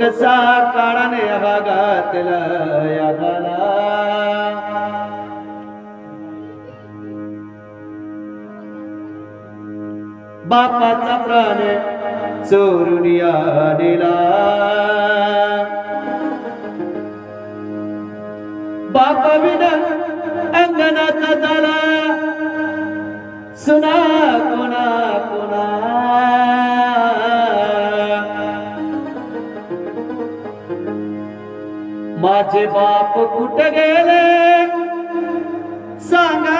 कसा काळाने या भागातला या भाला बापाचा प्राण चोरून या दिला बाप अंगणाचा झाला सुना कोणा कोणा माझे बाप कुठे गेले? सांगा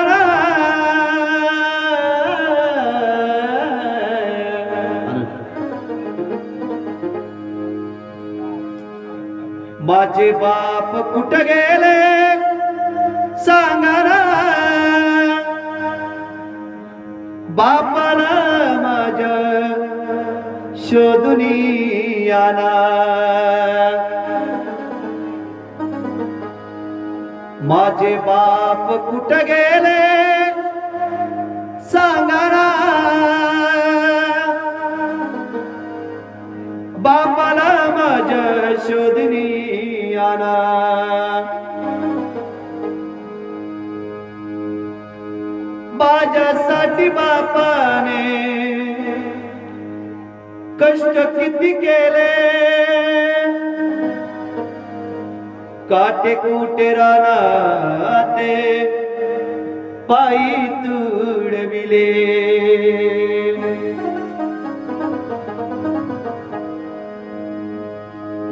माझे बाप कुठं गेले? सांगा ना. बापाला माझ्या शोधून याना माझे बाप कुठं गेले? सांगा माझ्यासाठी बापाने कष्ट किती केले? काटे कुटे रानाते पायी तुडविले?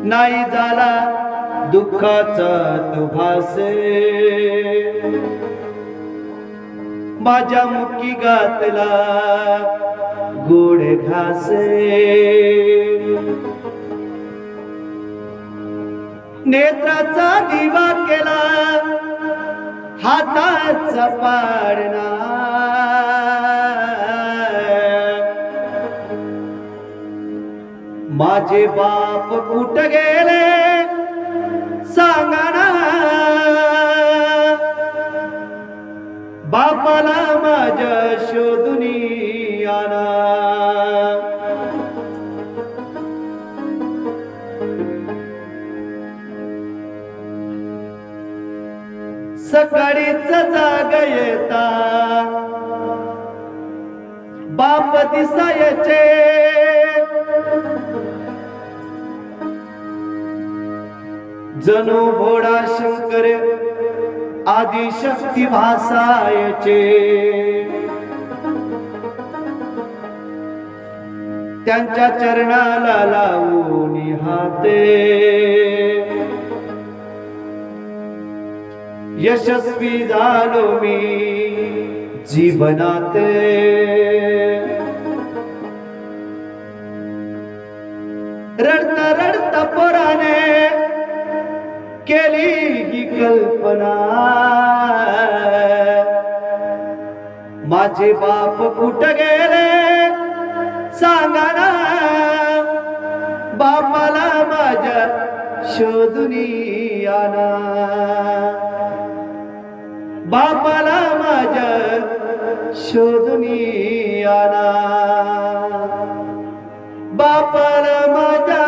नाही झाला दुःखाचा तो भासे माझ्या मुखी घातला गोड घासे. नेत्राचा दिवा केला हाताचा पाडणा माझे बाप कुठ गेले? सांगणार बापाला माझ्या शोधून आना सकाळीच जाग येता. बाप दिसायचे. जणू भोडा शंकर आदिशक्ती भासायचे. त्यांच्या चरणाला लावून हाते यशस्वी झालो मी जीवनात. रडता रडता पोराने केली ही कल्पना. माझे बाप कुठं गेले सांगा ना. बापाला माझ्या शोधून आना बापाला माझ्या शोधून आना बापाला